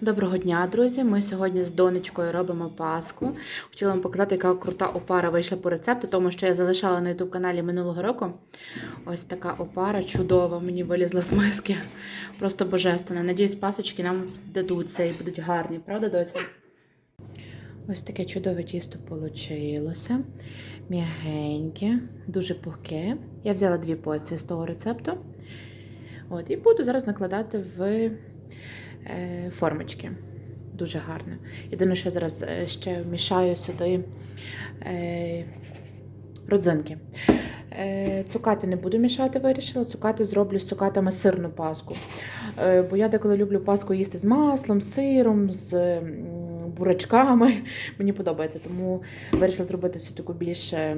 Доброго дня, друзі! Ми сьогодні з донечкою робимо паску. Хотіла вам показати, яка крута опара вийшла по рецепту, тому що я залишала на youtube каналі минулого року. Ось така опара чудова, мені вилізла з миски. Просто божественна. Надіюсь, пасочки нам дадуться і будуть гарні, правда, доця? Ось таке чудове тісто вийшло. М'ягеньке, дуже пухке. Я взяла дві порції з того рецепту. От, і буду зараз накладати в формочки. Дуже гарно. Єдине, що зараз е, ще вмішаю сюди е, родзинки. Е, цукати не буду мішати, вирішила. Цукати зроблю з цукатами сирну паску. Е, бо я деколи люблю паску їсти з маслом, з сиром, з бурачками. Мені подобається, тому вирішила зробити цю таку більш е,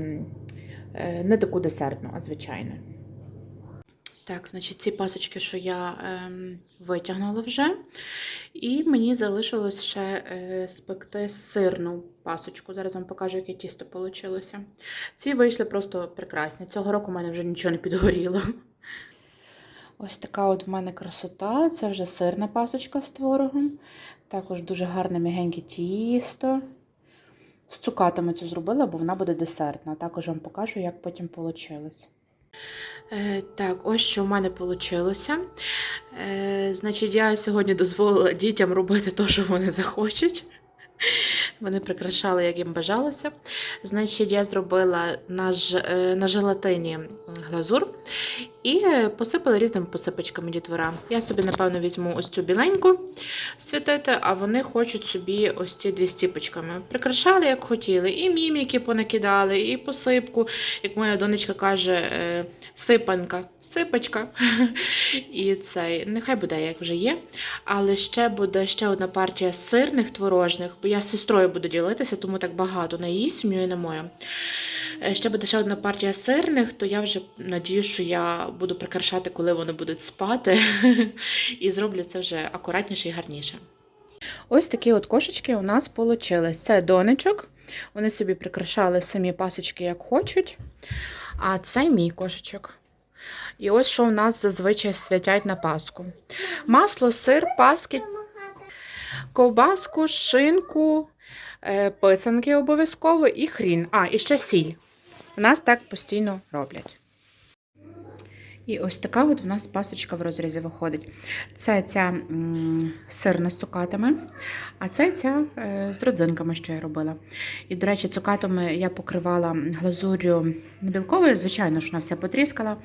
е, не таку десертну, а звичайну. Так, значить, ці пасочки, що я ем, витягнула вже. І мені залишилось ще е, спекти сирну пасочку. Зараз вам покажу, яке тісто вийшло. Ці вийшли просто прекрасні. Цього року в мене вже нічого не підгоріло. Ось така от в мене красота. Це вже сирна пасочка з творогом. Також дуже гарне м'ягеньке тісто. З цукатами це зробила, бо вона буде десертна. Також вам покажу, як потім вийшло. Е, так, ось що в мене вийшло. Е, значить, я сьогодні дозволила дітям робити те, що вони захочуть. Вони прикрашали, як їм бажалося. Значить, я зробила на, е, на желатині глазур і посипала різними посипочками дітвора. Я собі, напевно, візьму ось цю біленьку святити, а вони хочуть собі ось ці дві стіпочками. Прикрашали, як хотіли. І міміки понакидали, і посипку, як моя донечка каже, е, сипанка. Сипочка. І цей, нехай буде, як вже є. Але ще буде ще одна партія сирних творожних, бо я з сестрою буду ділитися, тому так багато на її сім'ю і на мою. Е, Ще буде ще одна партія сирних, то я вже надію, що я буду прикрашати, коли вони будуть спати. І зроблю це вже акуратніше і гарніше. Ось такі от кошечки у нас вийшли. Це донечок. Вони собі прикрашали самі пасочки, як хочуть. А це мій кошечок. І ось що у нас зазвичай святять на Пасху. Масло, сир, паски, ковбаску, шинку, е, писанки обов'язково і хрін. А, і ще сіль. Нас так постійно роблять. І ось така от в нас пасочка в розрізі виходить. Це ця сирна з цукатами, а це ця е, з родзинками, що я робила. І, до речі, цукатами я покривала глазур'ю білковою, звичайно, що вона вся потріскала.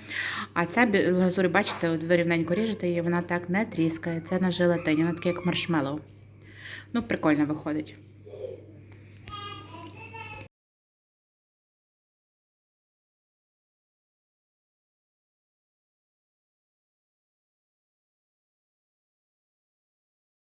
А ця глазурь, бачите, от ви рівненько ріжете її, вона так не тріскає. Це на желатині, вона таке як маршмеллоу. Ну, прикольно виходить.